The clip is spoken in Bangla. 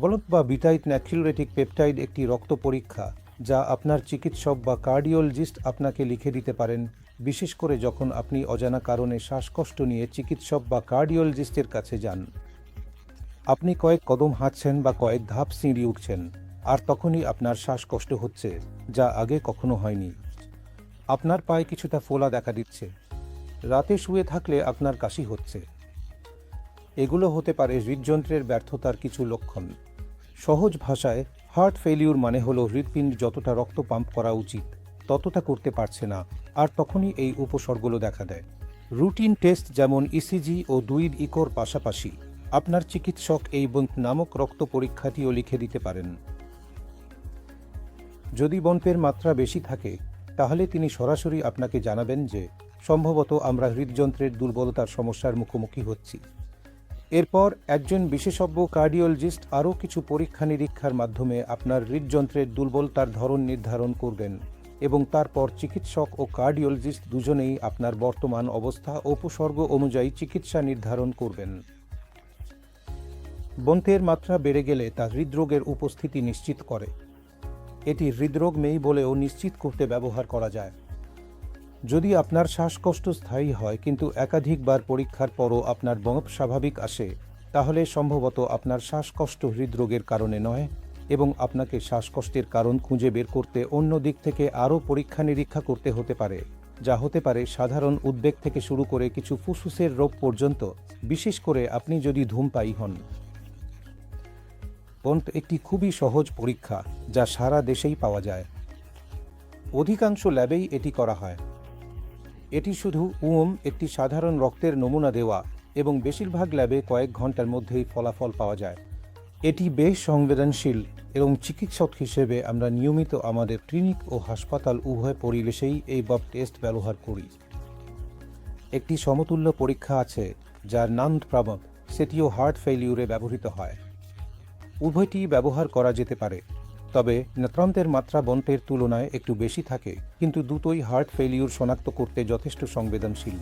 বলক বা বিটাইট ন্যাক্সিলরেটিক পেপটাইড একটি রক্ত পরীক্ষা, যা আপনার চিকিৎসক বা কার্ডিওলজিস্ট আপনাকে লিখে দিতে পারেন, বিশেষ করে যখন আপনি অজানা কারণে শ্বাসকষ্ট নিয়ে চিকিৎসক বা কার্ডিওলজিস্টের কাছে যান। আপনি কয়েক কদম হাঁটছেন বা কয়েক ধাপ সিঁড়ি উঠছেন, আর তখনই আপনার শ্বাসকষ্ট হচ্ছে, যা আগে কখনো হয়নি। আপনার পায়ে কিছুটা ফোলা দেখা দিচ্ছে। রাতে শুয়ে থাকলে আপনার কাশি হচ্ছে। এগুলো হতে পারে হৃদযন্ত্রের ব্যর্থতার কিছু লক্ষণ। সহজ ভাষায় হার্ট ফেলিউর মানে হলো হৃৎপিণ্ড যতটা রক্ত পাম্প করা উচিত, ততটা করতে পারছে না, আর তখনই এই উপসর্গগুলো দেখা দেয়। রুটিন টেস্ট যেমন ইসিজি ও দুই ইকোর পাশাপাশি আপনার চিকিৎসক এই বন্ত নামক রক্ত পরীক্ষাটিও লিখে দিতে পারেন। যদি বন্পের মাত্রা বেশি থাকে, তাহলে তিনি সরাসরি আপনাকে জানাবেন যে, সম্ভবত আমরা হৃদযন্ত্রের দুর্বলতার সমস্যার মুখোমুখি হচ্ছি। এরপর একজন বিশেষজ্ঞ কার্ডিওলজিস্ট আরও কিছু পরীক্ষা নিরীক্ষার মাধ্যমে আপনার হৃদযন্ত্রের দুর্বলতার ধরন নির্ধারণ করবেন এবং তারপর চিকিৎসক ও কার্ডিওলজিস্ট দুজনেই আপনার বর্তমান অবস্থা উপসর্গ অনুযায়ী চিকিৎসা নির্ধারণ করবেন। বন্তের মাত্রা বেড়ে গেলে তা হৃদরোগের উপস্থিতি নিশ্চিত করে। এটি হৃদরোগ নেই বলেও নিশ্চিত করতে ব্যবহার করা যায়। যদি আপনার শ্বাসকষ্ট স্থায়ী হয় কিন্তু একাধিকবার পরীক্ষার পরও আপনার বঙ্গ স্বাভাবিক আসে, তাহলে সম্ভবত আপনার শ্বাসকষ্ট হৃদরোগের কারণে নয় এবং আপনাকে শ্বাসকষ্টের কারণ খুঁজে বের করতে অন্য দিক থেকে আরও পরীক্ষা নিরীক্ষা করতে হতে পারে, যা হতে পারে সাধারণ উদ্বেগ থেকে শুরু করে কিছু ফুসফুসের রোগ পর্যন্ত, বিশেষ করে আপনি যদি ধূমপায়ী হন। পন্ট একটি খুবই সহজ পরীক্ষা, যা সারা দেশেই পাওয়া যায়। অধিকাংশ ল্যাবেই এটি করা হয়। এটি শুধু উম, একটি সাধারণ রক্তের নমুনা দেওয়া এবং বেশিরভাগ ল্যাবে কয়েক ঘণ্টার মধ্যেই ফলাফল পাওয়া যায়। এটি বেশ সংবেদনশীল এবং চিকিৎসক হিসেবে আমরা নিয়মিত আমাদের ক্লিনিক ও হাসপাতাল উভয় পরিবেশেই এই বব টেস্ট ব্যবহার করি। একটি সমতুল্য পরীক্ষা আছে, যার নাম প্রাবক সেটিও হার্ট ফেইলিউরে ব্যবহৃত হয়। উভয়টি ব্যবহার করা যেতে পারে। তবে নেত্রান্তের মাত্রা বন্টের তুলনায় একটু বেশি থাকে, কিন্তু দুটোই হার্ট ফেলিউর শনাক্ত করতে যথেষ্ট সংবেদনশীল।